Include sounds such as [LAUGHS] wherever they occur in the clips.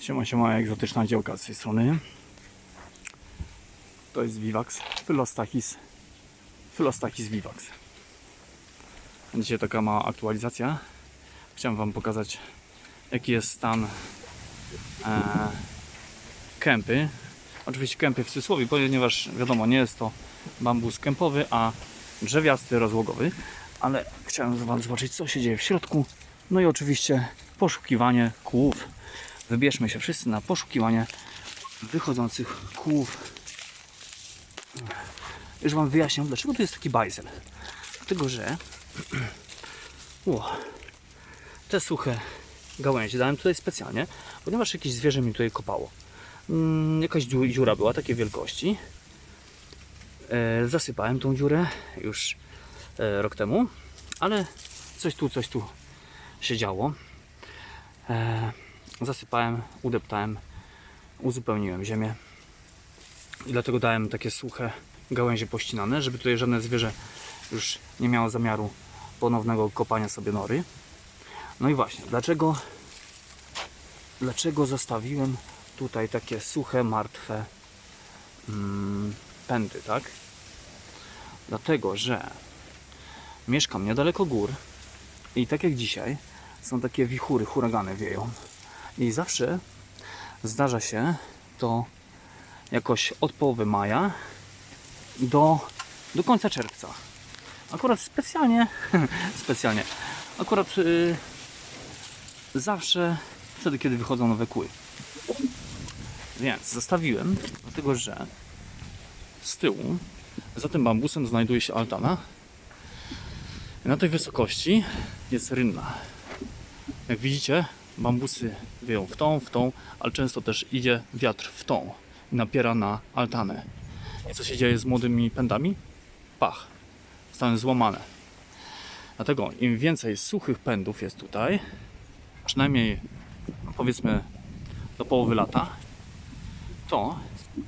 Siema, siema, egzotyczna działka z tej strony. To jest Vivax, Philostachys, Philostachys Vivax. Dzisiaj taka mała aktualizacja. Chciałem Wam pokazać, jaki jest stan e, kępy. Oczywiście kępy w cudzysłowie, ponieważ wiadomo, nie jest to bambus kępowy, a drzewiasty, rozłogowy. Ale chciałem Wam zobaczyć, co się dzieje w środku. No i oczywiście poszukiwanie kółów. Wybierzmy się wszyscy na poszukiwanie wychodzących kółów. Już Wam wyjaśnię, dlaczego tu jest taki bajzel. Dlatego, że [CLEARS THROAT] o, te suche gałęzie dałem tutaj specjalnie, ponieważ jakieś zwierzę mi tutaj kopało. Mm, jakaś dziu- dziura była takiej wielkości. E, zasypałem tą dziurę już e, rok temu, ale coś tu, coś tu się działo. Zasypałem, udeptałem, uzupełniłem ziemię i dlatego dałem takie suche gałęzie pościnane, żeby tutaj żadne zwierzę już nie miało zamiaru ponownego kopania sobie nory. No i właśnie, dlaczego dlaczego zostawiłem tutaj takie suche, martwe mm, pędy, tak? Dlatego, że mieszkam niedaleko gór i tak jak dzisiaj są takie wichury, huragany wieją. I zawsze zdarza się to jakoś od połowy maja do, do końca czerwca. Akurat specjalnie, [LAUGHS] specjalnie, akurat y, zawsze wtedy, kiedy wychodzą nowe kły. Więc zostawiłem, dlatego że z tyłu, za tym bambusem znajduje się altana. Na tej wysokości jest rynna. Jak widzicie, bambusy wieją w tą, w tą, ale często też idzie wiatr w tą i napiera na altanę. I co się dzieje z młodymi pędami? Pach. Zostaną złamane. Dlatego im więcej suchych pędów jest tutaj, przynajmniej no powiedzmy do połowy lata, to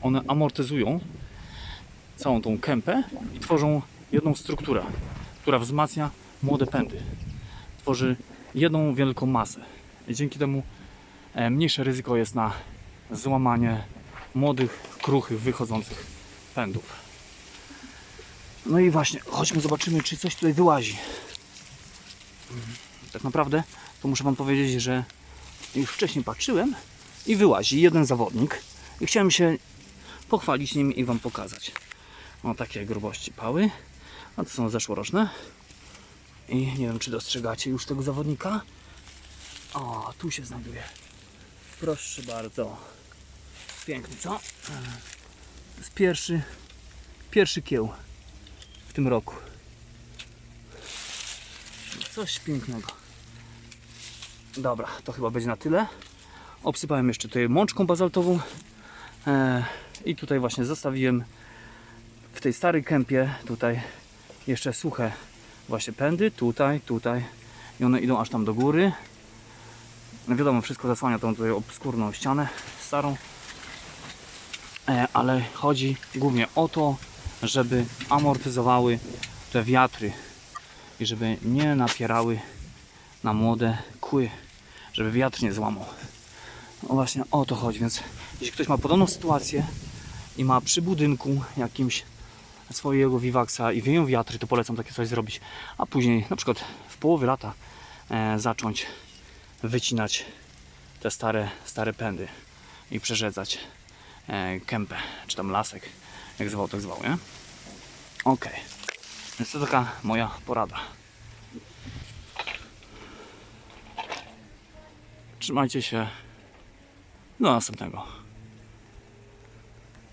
one amortyzują całą tą kępę i tworzą jedną strukturę, która wzmacnia młode pędy. Tworzy jedną wielką masę. I dzięki temu e, mniejsze ryzyko jest na złamanie młodych, kruchych, wychodzących pędów. No i właśnie, chodźmy zobaczymy, czy coś tutaj wyłazi. Tak naprawdę to muszę Wam powiedzieć, że już wcześniej patrzyłem i wyłazi jeden zawodnik i chciałem się pochwalić nim i Wam pokazać. O takie grubości pały, a to są zeszłoroczne. I nie wiem, czy dostrzegacie już tego zawodnika. O, tu się znajduje. Proszę bardzo. Piękny, co? Jest pierwszy, pierwszy kieł w tym roku. Coś pięknego. Dobra, to chyba będzie na tyle. Obsypałem jeszcze tutaj mączką bazaltową. E, I tutaj właśnie zostawiłem w tej starej kępie tutaj jeszcze suche właśnie pędy. Tutaj, tutaj. I one idą aż tam do góry. No wiadomo, wszystko zasłania tą tutaj obskurną ścianę starą. E, ale chodzi głównie o to, żeby amortyzowały te wiatry i żeby nie napierały na młode kły, żeby wiatr nie złamał. No właśnie o to chodzi, więc jeśli ktoś ma podobną sytuację i ma przy budynku jakimś swojego Vivaxa i wieją wiatry, to polecam takie coś zrobić, a później na przykład w połowie lata e, zacząć wycinać te stare, stare pędy i przerzedzać e, kępę, czy tam lasek, jak zwał, tak zwał, nie? Ok, więc to taka moja porada. Trzymajcie się. Do następnego.